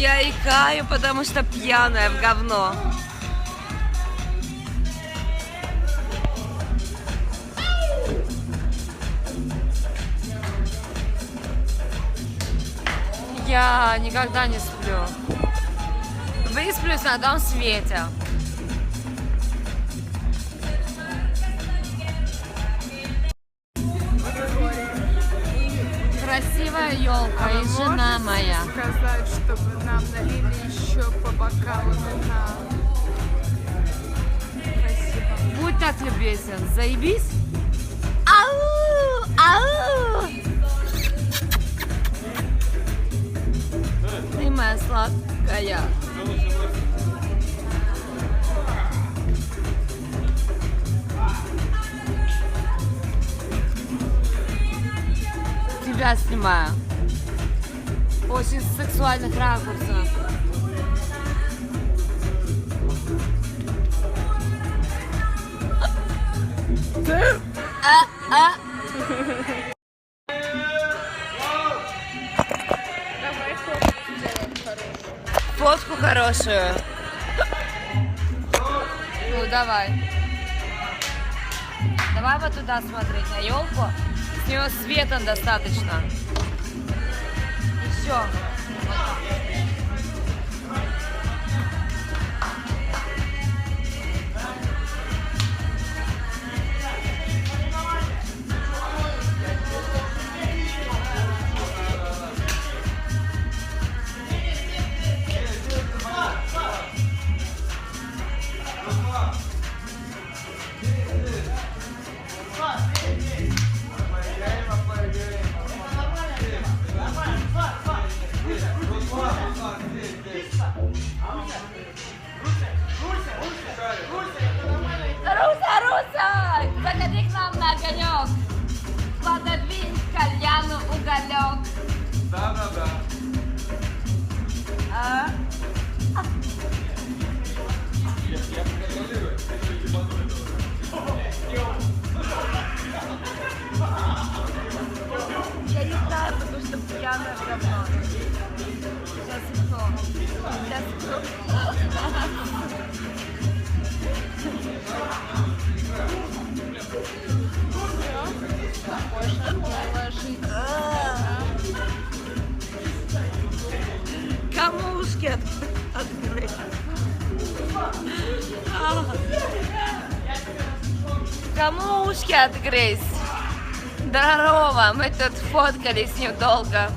Я икаю, потому что пьяная в говно. Я никогда не сплю. Высплюсь на том свете. Красивая елка А и жена моя. сказать, чтобы нам налили еще по бокалу вина? Спасибо. Будь так любезен, заебись. Ау! Ау! Ты моя сладкая. Тебя снимаю. Очень с сексуальных ракурсов. Фотку хорошую. Ну, давай. Давай вот туда смотреть, на елку. Нее света достаточно. И все. Кому ушки. Кому ушки отгрызть? Здорово, мы тут фоткались недолго.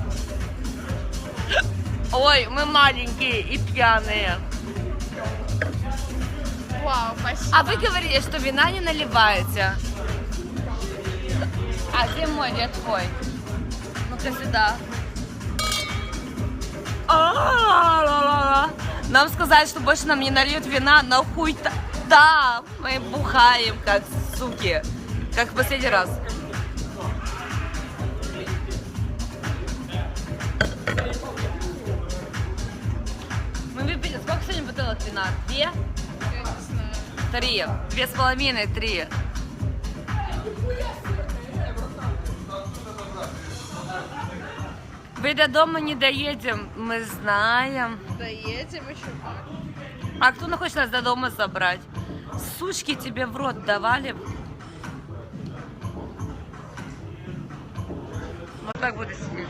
Ой, мы маленькие и пьяные. Вау, спасибо. А вы говорили, что вина не наливаете. А где мой, где твой? Ну-ка сюда. Нам сказали, что больше нам не нальют вина, но хуй-то... Да, мы бухаем, как суки. Как в последний раз. Мы выпили... Сколько сегодня бутылок вина? Две? Три. Две с половиной, три. Вы до дома не доедем, мы знаем. Доедем еще как. А кто ну хочет нас до дома забрать? Сучки тебе в рот давали? Вот так буду сидеть.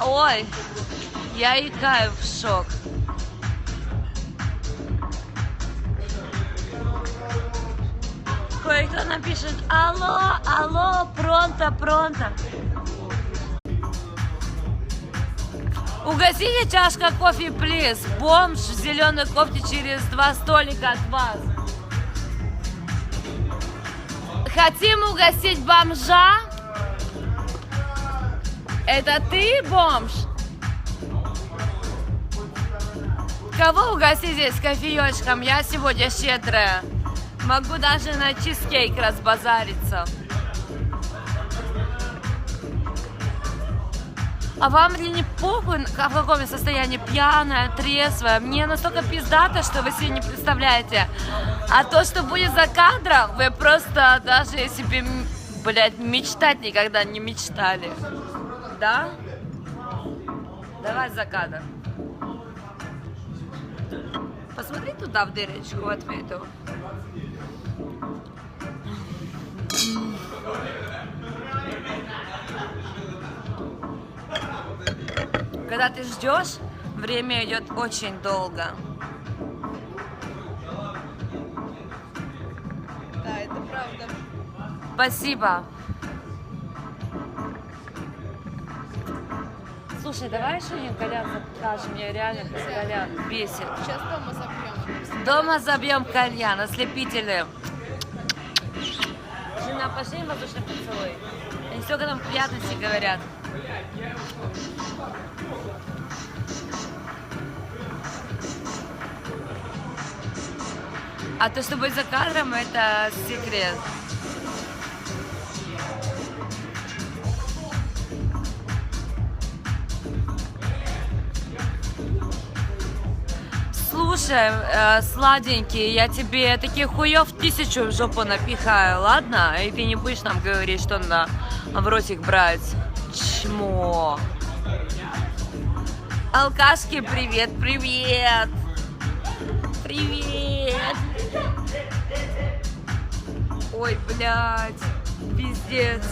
Ой, я икаю в шок. Кое-кто напишет, алло, алло, пронто, пронто. Угостите чашка кофе, плиз. Бомж в зеленой кофте через два столика от вас. Хотим угостить бомжа? Это ты, бомж? Кого угостить здесь кофеечком? Я сегодня щедрая. Могу даже на чизкейк разбазариться. А вам ли не похуй, в каком состоянии, пьяная, трезвая? Мне настолько пиздато, что вы себе не представляете. А то, что будет за кадром, вы просто даже себе, блядь, мечтать никогда не мечтали. Да? Давай за кадр. Посмотри туда в дырочку, в эту. Когда ты ждешь, время идет очень долго. Да, это правда. Спасибо. Слушай, давай что-нибудь Колян закажем, мне реально Колян бесит. Сейчас дома забьем. Дома забьем кальян, ослепители. Жена, пошли воздушный поцелуй. Они столько там приятностей говорят. А то, что будет за кадром, это секрет. Слушай, э, сладенький, я тебе таких хуев тысячу в жопу напихаю, ладно? И ты не будешь нам говорить, что на в ротик брать. Чмо. Алкашки, привет, привет. Привет. Ой, блядь, пиздец.